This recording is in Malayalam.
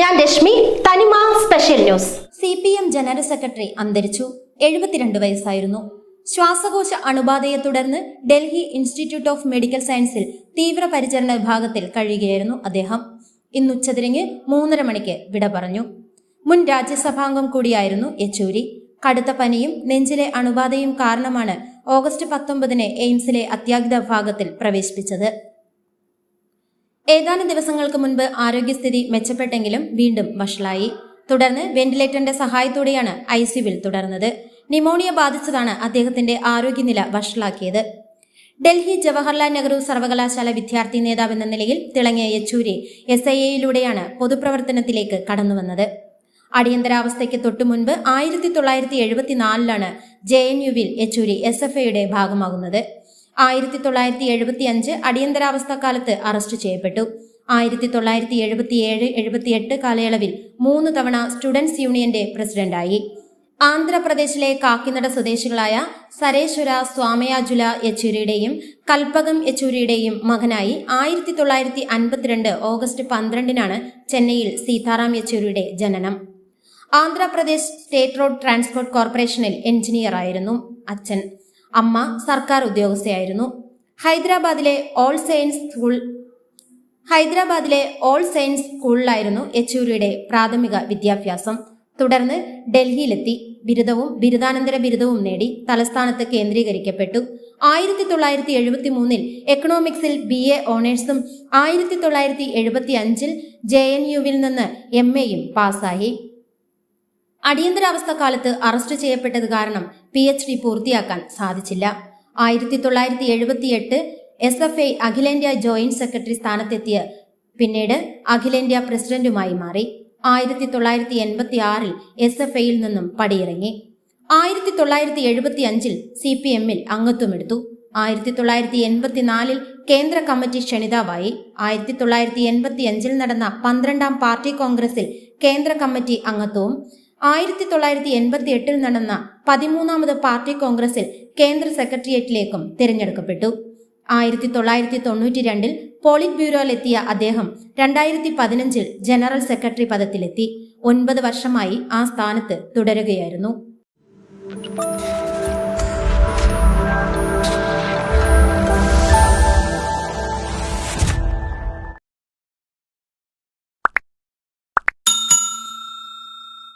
ഞാൻ Rashmi Thanima special news C P M general secretary അന്തരിച്ചു. എഴുപത്തിരണ്ട് വയസ്സായിരുന്നു. ശ്വാസകോശ അണുബാധയെ തുടർന്ന് ഡൽഹി ഇൻസ്റ്റിറ്റ്യൂട്ട് ഓഫ് മെഡിക്കൽ സയൻസിൽ തീവ്രപരിചരണ വിഭാഗത്തിൽ കഴിയുകയായിരുന്നു അദ്ദേഹം. ഇന്ന് ഉച്ചതിരിഞ്ഞ് മൂന്നര മണിക്ക് വിട പറഞ്ഞു. മുൻ രാജ്യസഭാംഗം കൂടിയായിരുന്നു യെച്ചൂരി. കടുത്ത പനിയും നെഞ്ചിലെ അണുബാധയും കാരണമാണ് ഓഗസ്റ്റ് പത്തൊമ്പതിന് എയിംസിലെ അത്യാഹിത വിഭാഗത്തിൽ പ്രവേശിപ്പിച്ചത്. ഏതാനും ദിവസങ്ങൾക്ക് മുൻപ് ആരോഗ്യസ്ഥിതി മെച്ചപ്പെട്ടെങ്കിലും വീണ്ടും വഷളായി. തുടർന്ന് വെന്റിലേറ്ററിന്റെ സഹായത്തോടെയാണ് ഐ സിയുവിൽ തുടർന്നത്. ന്യൂമോണിയ ബാധിച്ചതാണ് അദ്ദേഹത്തിന്റെ ആരോഗ്യനില വഷളാക്കിയത്. ഡൽഹി ജവഹർലാൽ നെഹ്റു സർവകലാശാല വിദ്യാർത്ഥി നേതാവെന്ന നിലയിൽ തിളങ്ങിയ യെച്ചൂരി എസ് ഐ എയിലൂടെയാണ് പൊതുപ്രവർത്തനത്തിലേക്ക് കടന്നുവന്നത്. അടിയന്തരാവസ്ഥയ്ക്ക് തൊട്ടുമുൻപ് ആയിരത്തി തൊള്ളായിരത്തി എഴുപത്തിനാലിലാണ് ജെ എൻ യുവിൽ യെച്ചൂരി എസ് എഫ് ഐയുടെ ഭാഗമാകുന്നത്. ആയിരത്തി തൊള്ളായിരത്തി എഴുപത്തി അഞ്ച് അടിയന്തരാവസ്ഥ കാലത്ത് അറസ്റ്റ് ചെയ്യപ്പെട്ടു. ആയിരത്തി തൊള്ളായിരത്തി എഴുപത്തിയേഴ് എഴുപത്തിയെട്ട് കാലയളവിൽ മൂന്ന് തവണ സ്റ്റുഡൻസ് യൂണിയന്റെ പ്രസിഡന്റായി. ആന്ധ്രാപ്രദേശിലെ കാക്കിനട സ്വദേശികളായ സരേശ്വര സ്വാമയാജുല യെച്ചൂരിയുടെയും കൽപ്പകം യെച്ചൂരിയുടെയും മകനായി ആയിരത്തി തൊള്ളായിരത്തി അൻപത്തിരണ്ട് ഓഗസ്റ്റ് പന്ത്രണ്ടിനാണ് ചെന്നൈയിൽ സീതാറാം യെച്ചൂരിയുടെ ജനനം. ആന്ധ്രാപ്രദേശ് സ്റ്റേറ്റ് റോഡ് ട്രാൻസ്പോർട്ട് കോർപ്പറേഷനിൽ എഞ്ചിനീയറായിരുന്നു അച്ഛൻ. അമ്മ സർക്കാർ ഉദ്യോഗസ്ഥയായിരുന്നു. ഹൈദരാബാദിലെ ഓൾ സെയിൻസ് സ്കൂൾ ഹൈദരാബാദിലെ ഓൾ സെയിൻസ് സ്കൂളിലായിരുന്നു യെച്ചൂരിയുടെ പ്രാഥമിക വിദ്യാഭ്യാസം. തുടർന്ന് ഡൽഹിയിലെത്തി. ബിരുദവും ബിരുദാനന്തര ബിരുദവും നേടി തലസ്ഥാനത്ത് കേന്ദ്രീകരിക്കപ്പെട്ടു. ആയിരത്തി തൊള്ളായിരത്തി എഴുപത്തി മൂന്നിൽ എക്കണോമിക്സിൽ ബി എ ഓണേഴ്സും ആയിരത്തി തൊള്ളായിരത്തി എഴുപത്തി അഞ്ചിൽ ജെ എൻ യുവിൽ നിന്ന് എം എയും പാസ്സായി. അടിയന്തരാവസ്ഥ കാലത്ത് അറസ്റ്റ് ചെയ്യപ്പെട്ടത് കാരണം പി എച്ച് ഡി പൂർത്തിയാക്കാൻ സാധിച്ചില്ല. ആയിരത്തി തൊള്ളായിരത്തി എഴുപത്തിയെട്ട് എസ് എഫ് ഐ അഖിലേന്ത്യാ ജോയിന്റ് സെക്രട്ടറി സ്ഥാനത്തെത്തിയ പിന്നീട് അഖിലേന്ത്യാ പ്രസിഡന്റുമായി മാറി. ആയിരത്തി തൊള്ളായിരത്തി എൺപത്തി ആറിൽ എസ് എഫ് ഐയിൽ നിന്നും പടിയിറങ്ങി. ആയിരത്തി തൊള്ളായിരത്തി എഴുപത്തി അഞ്ചിൽ സി പി എമ്മിൽ അംഗത്വമെടുത്തു. ആയിരത്തി തൊള്ളായിരത്തി എൺപത്തിനാലിൽ കേന്ദ്ര കമ്മിറ്റി ക്ഷണിതാവായി. ആയിരത്തി തൊള്ളായിരത്തി എൺപത്തി അഞ്ചിൽ നടന്ന പന്ത്രണ്ടാം പാർട്ടി കോൺഗ്രസിൽ കേന്ദ്ര കമ്മിറ്റി അംഗത്വവും ആയിരത്തി തൊള്ളായിരത്തി എൺപത്തി എട്ടിൽ നടന്ന പതിമൂന്നാമത് പാർട്ടി കോൺഗ്രസിൽ കേന്ദ്ര സെക്രട്ടേറിയറ്റിലേക്കും തിരഞ്ഞെടുക്കപ്പെട്ടു. ആയിരത്തി തൊള്ളായിരത്തി തൊണ്ണൂറ്റി രണ്ടിൽ പോളിറ്റ് ബ്യൂറോയിലെത്തിയ അദ്ദേഹം രണ്ടായിരത്തി പതിനഞ്ചിൽ ജനറൽ സെക്രട്ടറി പദത്തിലെത്തി. ഒൻപത് വർഷമായി ആ സ്ഥാനത്ത് തുടരുകയായിരുന്നു.